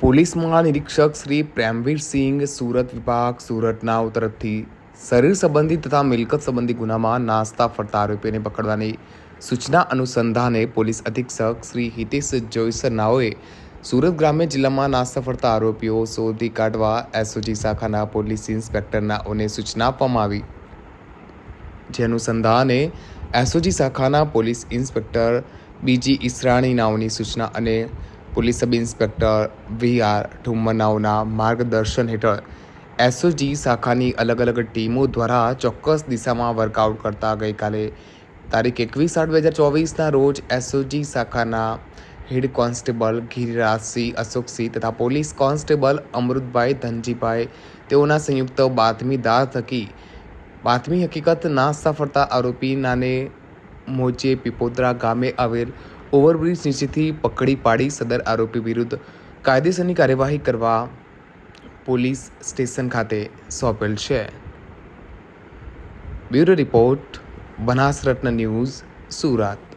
Police મહાનિરીક્ષક શ્રી પ્રેમવીર સિંહ સુરત વિભાગ સુરતના તરફથી શરીર સંબંધી તથા મિલકત સંબંધી ગુનામાં નાસ્તા, ફરતા આરોપીઓને પકડવાની સૂચના અનુસંધાને પોલીસ અધિક્ષક શ્રી હિતેશ જોઈસરનાઓએ સુરત ગ્રામ્ય જિલ્લામાં નાસ્તા, ફરતા આરોપીઓ શોધી કાઢવા એસઓજી શાખાના પોલીસ ઇન્સ્પેક્ટરનાઓને સૂચના આપવામાં આવી. જે અનુસંધાને એસઓજી શાખાના પોલીસ ઇન્સ્પેક્ટર બીજી ઈસરાણી નાઓની સૂચના અને police sub inspector V R ઠુમ્મનાઓના માર્ગદર્શન હેઠળ એસઓજી શાખાની અલગ અલગ ટીમો દ્વારા ચોક્કસ દિશામાં વર્કઆઉટ કરતા ગઈકાલે તારીખ એકવીસ આઠ બે હજાર ચોવીસના રોજ એસઓજી શાખાના હેડ કોન્સ્ટેબલ ગિરિરાજસિંહ અશોકસિંહ તથા પોલીસ કોન્સ્ટેબલ અમૃતભાઈ ધનજીભાઈ તેઓના સંયુક્ત બાતમીદાર થકી બાતમી હકીકત નાસ્તા ફરતા આરોપી નાને મોજે પીપોદરા ગામે આવેલ ઓવરબ્રિજ નીચેથી પકડી પાડી સદર આરોપી વિરુદ્ધ કાયદેસરની કાર્યવાહી કરવા પોલીસ સ્ટેશન ખાતે સોંપેલ છે. Bureau report, Banasratna news, Surat.